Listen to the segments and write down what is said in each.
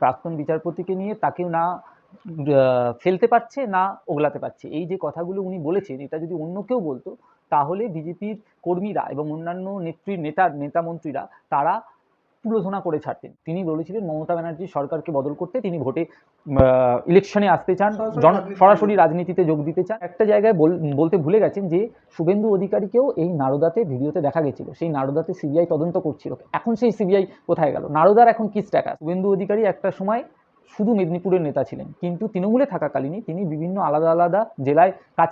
প্রাক্তন বিচারপতিকে নিয়ে তাকেও না ফেলতে পারছে না ওগলাতে পারছে। এই যে কথাগুলো উনি বলেছেন, এটা যদি অন্য কেউ বলতো, তাহলে বিজেপির কর্মীরা এবং অন্যান্য নেত্রী নেতা নেতা মন্ত্রীরা তারা তুলোধনা করে ছাড়তেন। তিনি বলেছিলেন মমতা ব্যানার্জি সরকারকে বদল করতে তিনি ভোটে ইলেকশনে আসতে চান সরাসরি জন রাজনীতিতে সরাসরি রাজনীতিতে যোগ দিতে চান। একটা জায়গায় বল- বলতে ভুলে গেছেন যে শুভেন্দু অধিকারীকেও এই নারদাতে ভিডিওতে দেখা গেছিল। সেই নারদাতে সিবিআই তদন্ত করছিল। এখন সেই সিবিআই কোথায় গেল? নারদার এখন কি স্ট্যাটাস শুভেন্দু অধিকারী একটা সময় শুধু মেদিনীপুরের নেতা ছিলেন, কিন্তু তৃণমূলে থাকাকালীনই তিনি বিভিন্ন আলাদা আলাদা জেলায় কাজ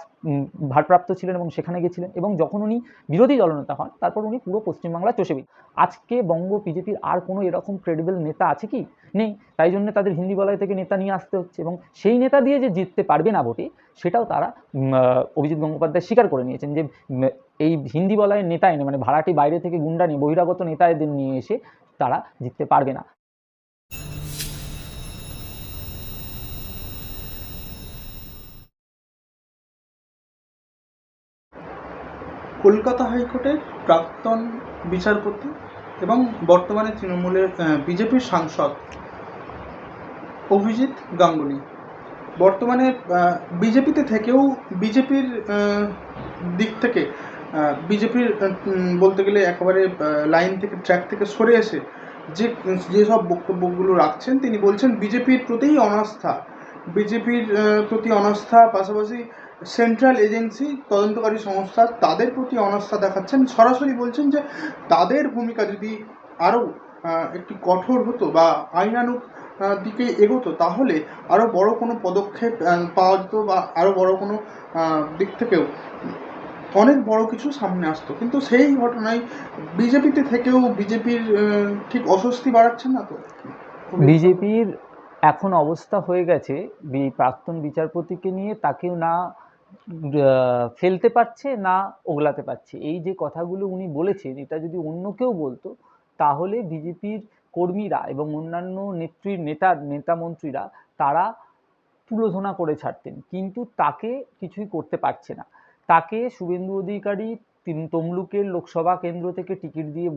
ভারপ্রাপ্ত ছিলেন এবং সেখানে গেছিলেন এবং যখন উনি বিরোধী দলনেতা হন, তারপর উনি পুরো পশ্চিমবাংলা চষেবিদ আজকে বঙ্গ বিজেপির আর কোনো এরকম ক্রেডিবল নেতা আছে কি? নেই। তাই জন্য তাদের হিন্দি বলয় থেকে নেতা নিয়ে আসতে হচ্ছে এবং সেই নেতা দিয়ে যে জিততে পারবে না ভোটে, সেটাও তারা অভিজিৎ গঙ্গোপাধ্যায় স্বীকার করে নিয়েছেন যে এই হিন্দি বলয়ের নেতা এনে মানে ভাড়াটি বাইরে থেকে গুন্ডা নিয়ে, বহিরাগত নেতা এদের নিয়ে এসে তারা জিততে পারবে না। কলকাতা হাইকোর্টের প্রাক্তন বিচারপতি এবং বর্তমানে তৃণমূলের বিজেপির সাংসদ অভিজিৎ গাঙ্গুলি। বর্তমানে বিজেপিতে থেকেও বিজেপির দিক থেকে বিজেপির বলতে গেলে একেবারে লাইন থেকে, ট্র্যাক থেকে সরে এসে যে যেসব বক্তব্যগুলো রাখছেন, তিনি বলছেন বিজেপির প্রতিই অনাস্থা। বিজেপির প্রতি অনাস্থা পাশাপাশি সেন্ট্রাল এজেন্সি তদন্তকারী সংস্থা তাদের প্রতি অনাস্থা দেখাচ্ছেন। সরাসরি বলছেন যে তাদের ভূমিকা যদি আরও একটি কঠোর হতো বা আইনানুগ আহ, দিকে এগোতো তাহলে আরও বড় কোনো পদক্ষেপ পাওয়া যেত বা আরও বড় কোনো দিক থেকেও অনেক বড় কিছু সামনে আসতো। কিন্তু সেই ঘটনায় বিজেপিতে থেকেও বিজেপির ঠিক অস্বস্তি বাড়াচ্ছেন না তো? বিজেপির এখন অবস্থা হয়ে গেছে প্রাক্তন বিচারপতিকে নিয়ে তাকেও না ফেলতে পারছে না ওগলাতে পারছে। এই যে কথাগুলো উনি বলেছেন, এটা যদি অন্য কেউ বলতো, তাহলে বিজেপির কর্মীরা এবং অন্যান্য নেত্রী নেতা নেতা মন্ত্রীরা তারা তুলোধনা করে ছাড়তেন। কিন্তু তাকে কিছুই করতে পারছে না। তাকে শুভেন্দু অধিকারী তিন তমলুকের লোকসভা কেন্দ্র থেকে টিকিট দিয়ে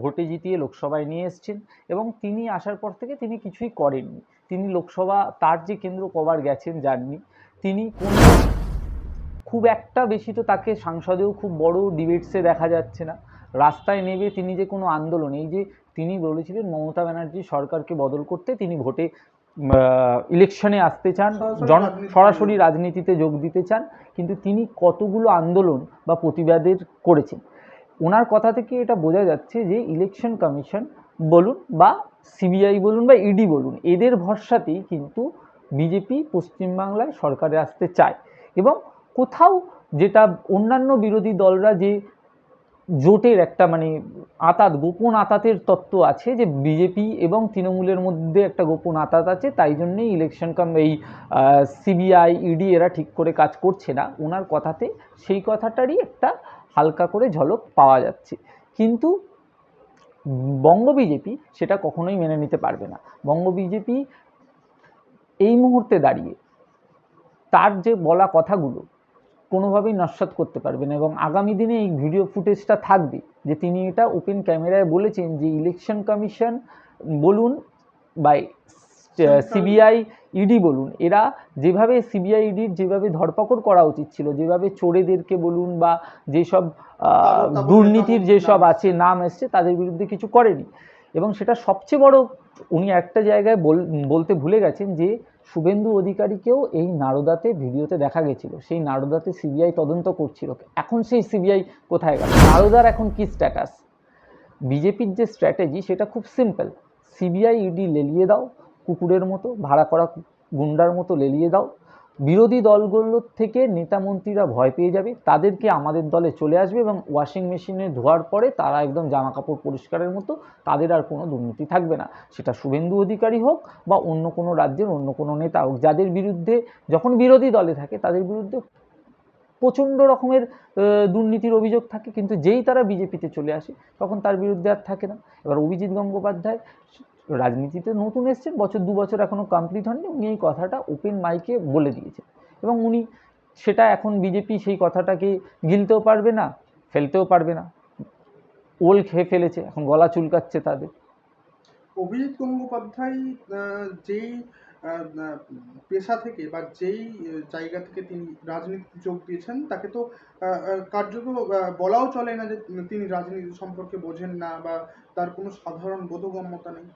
ভোটে জিতিয়ে লোকসভায় নিয়ে এসছেন এবং তিনি আসার পর থেকে তিনি কিছুই করেননি। তিনি লোকসভা, তার যে কেন্দ্র কবার গেছেন যাননি তিনি কোনো খুব একটা বেশি তো তাকে সংসদেও খুব বড় ডিবেটসে দেখা যাচ্ছে না। রাস্তায় নেমে তিনি যে কোনো আন্দোলন এই যে তিনি বলেছিলেন মমতা ব্যানার্জি সরকারকে বদল করতে তিনি ভোটে ইলেকশনে আসতে চান জন সরাসরি রাজনীতিতে যোগ দিতে চান কিন্তু তিনি কতগুলো আন্দোলন বা প্রতিবাদের করেছেন। ওনার কথা থেকে এটা বোঝা যাচ্ছে যে ইলেকশন কমিশন বলুন বা সিবিআই বলুন বা ইডি বলুন এদের ভরসাতেই কিন্তু বিজেপি পশ্চিমবাংলায় সরকারে আসতে চায়। এবং কোথাও যেটা অন্যান্য বিরোধী দলরা যে জোটের একটা মানে আতাত, গোপন আতাতের তত্ত্ব আছে যে বিজেপি এবং তৃণমূলের মধ্যে একটা গোপন আতাত আছে, তাই জন্যেই ইলেকশন কাম এই সিবিআই ইডি এরা ঠিক করে কাজ করছে না। ওনার কথাতে সেই কথাটারই একটা হালকা করে ঝলক পাওয়া যাচ্ছে। কিন্তু বঙ্গ বিজেপি সেটা কখনোই মেনে নিতে পারবে না। বঙ্গ বিজেপি এই মুহূর্তে দাঁড়িয়ে তার যে বলা কথাগুলো কোনোভাবেই নস্বাত করতে পারবে না এবং আগামী দিনে এই ভিডিও ফুটেজটা থাকবে যে তিনি এটা ওপেন ক্যামেরায় বলেছেন যে ইলেকশন কমিশন বলুন বা সিবিআই ইডি বলুন। এরা যেভাবে সিবিআই ইডির যেভাবে ধরপাকড় করা উচিত ছিল যেভাবে চোরেদেরকে বলুন বা যেসব দুর্নীতির যেসব আছে নাম এসছে তাদের বিরুদ্ধে কিছু করেনি। এবং সেটা সবচেয়ে বড় উনি একটা জায়গায় বল- বলতে ভুলে গেছেন যে শুভেন্দু অধিকারীকেও এই নারদাতে ভিডিওতে দেখা গেছিল। সেই নারদাতে সিবিআই তদন্ত করছিল। এখন সেই সিবিআই কোথায় গেল? নারদার এখন কি স্ট্যাটাস বিজেপির যে স্ট্র্যাটেজি সেটা খুব সিম্পল সিবিআই ইডি লেলিয়ে দাও, কুকুরের মতো, ভাড়া করা গুন্ডার মতো লেলিয়ে দাও বিরোধী দলগুলোর থেকে নেতা মন্ত্রীরা ভয় পেয়ে যাবে, তাদেরকে আমাদের দলে চলে আসবে এবং ওয়াশিং মেশিনে ধোয়ার পরে তারা একদম জামা কাপড় পরিষ্কারের মতো তাদের আর কোনো দুর্নীতি থাকবে না। সেটা শুভেন্দু অধিকারী হোক বা অন্য কোনো রাজ্যের অন্য কোনো নেতা হোক, যাদের বিরুদ্ধে যখন বিরোধী দলে থাকে তাদের বিরুদ্ধে প্রচণ্ড রকমের দুর্নীতির অভিযোগ থাকে, কিন্তু যেই তারা বিজেপিতে চলে আসে তখন তার বিরুদ্ধে আর থাকে না। এবার অভিজিৎ গঙ্গোপাধ্যায় রাজনীতিতে নতুন এসছেন, বছর দু বছর এখনও কমপ্লিট হয়নি উনি এই কথাটা ওপেন মাইকে বলে দিয়েছেন। এবং উনি সেটা এখন বিজেপি সেই কথাটাকে গিলতেও পারবে না, ফেলতেও পারবে না। ওল খেয়ে ফেলেছে, এখন গলা চুলকাচ্ছে তাদের। অভিজিৎ গঙ্গোপাধ্যায় যেই পেশা থেকে বা যেই জায়গা থেকে তিনি রাজনীতিতে যোগ দিয়েছেন, তাকে তো কার্যত বলাও চলে না যে তিনি রাজনীতি সম্পর্কে বোঝেন না বা তার কোনো সাধারণ বোধগম্যতা নেই।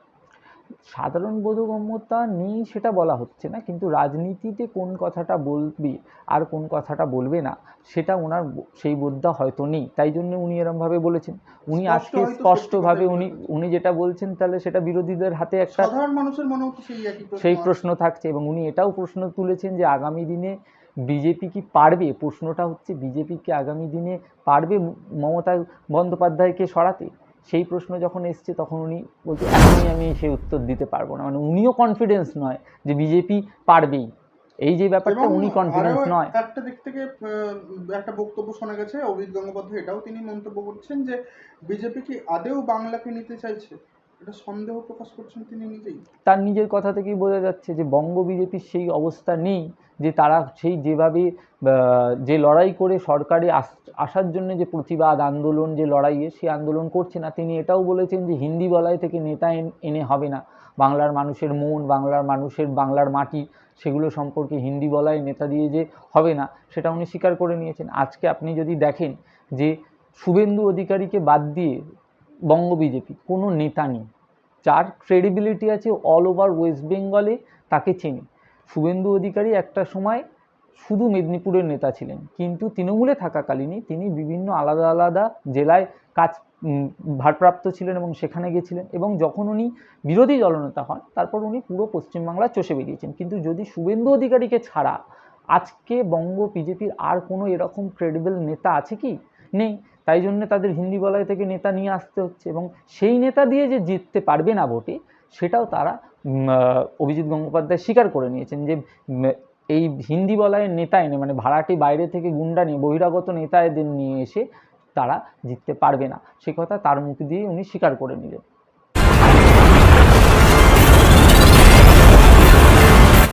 সাধারণ বোধগম্যতা নেই সেটা বলা হচ্ছে না কিন্তু রাজনীতিতে কোন কথাটা বলবে আর কোন কথাটা বলবে না সেটা ওনার সেই বোধটা হয়তো নেই তাই জন্য উনি এরমভাবে বলেছেন। উনি আজকে স্পষ্টভাবে উনি উনি যেটা বলছেন তাহলে সেটা বিরোধীদের হাতে একটা সাধারণ মানুষের প্রশ্ন সেই প্রশ্ন থাকছে এবং উনি এটাও প্রশ্ন তুলেছেন যে আগামী দিনে বিজেপি কি পারবে? প্রশ্নটা হচ্ছে বিজেপি কি আগামী দিনে পারবে মমতা বন্দ্যোপাধ্যায়কে সরাতে? সেই প্রশ্ন যখন এসছে তখন উনি বলছে এখনই আমি সেই উত্তর দিতে পারব না। মানে উনিও কনফিডেন্স নয় যে বিজেপি পারবেই। এই যে ব্যাপারটা উনি কনফিডেন্স নয়। একটা দিক থেকে একটা বক্তব্য শোনা গেছে অভিজিৎ গঙ্গোপাধ্যায় এটাও তিনি মন্তব্য করছেন যে বিজেপি কি আদেও বাংলাকে নিতে চাইছে? এটা সন্দেহ প্রকাশ করছেন তিনি নিজেই? তার নিজের কথা থেকেই বোঝা যাচ্ছে যে বঙ্গ বিজেপির সেই অবস্থা নেই যে তারা সেই যেভাবে যে লড়াই করে সরকারে আস- আসার জন্য যে প্রতিবাদ আন্দোলন, যে লড়াইয়ে সেই আন্দোলন করছে না, তিনি এটাও বলেছেন যে হিন্দি বলয় থেকে নেতা এনে হবে না। বাংলার মানুষের মন, বাংলার মানুষের, বাংলার মাটি, সেগুলো সম্পর্কে হিন্দি বলায় নেতা দিয়ে যে হবে না, সেটা উনি স্বীকার করে নিয়েছেন। আজকে আপনি যদি দেখেন যে শুভেন্দু অধিকারীকে বাদ দিয়ে বঙ্গ বিজেপি, কোনো নেতা নেই। যার ক্রেডিবিলিটি আছে অল ওভার ওয়েস্ট বেঙ্গলে তাকে চেনে। শুভেন্দু অধিকারী একটা সময় শুধু মেদিনীপুরের নেতা ছিলেন, কিন্তু তৃণমূলে থাকাকালীনই তিনি বিভিন্ন আলাদা আলাদা জেলায় কাজ ভারপ্রাপ্ত ছিলেন এবং সেখানে গেছিলেন এবং যখন উনি বিরোধী দলনেতা হন, তারপর উনি পুরো পশ্চিমবাংলা চষে বেরিয়েছেন। কিন্তু যদি শুভেন্দু অধিকারীকে ছাড়া আজকে বঙ্গ বিজেপির আর কোনো এরকম ক্রেডিবল নেতা আছে কি? নেই। তাই জন্য তাদের হিন্দি বলয় থেকে নেতা নিয়ে আসতে হচ্ছে এবং সেই নেতা দিয়ে যে জিততে পারবে না ভোটে, সেটাও তারা অভিজিৎ গঙ্গোপাধ্যায় স্বীকার করে নিয়েছেন যে এই হিন্দি বলয়ের নেতা এনে মানে ভাড়াটি বাইরে থেকে গুন্ডা নিয়ে, বহিরাগত নেতা এদের নিয়ে এসে তারা জিততে পারবে না। সে কথা তার মুখ দিয়ে উনি স্বীকার করে নিলেন।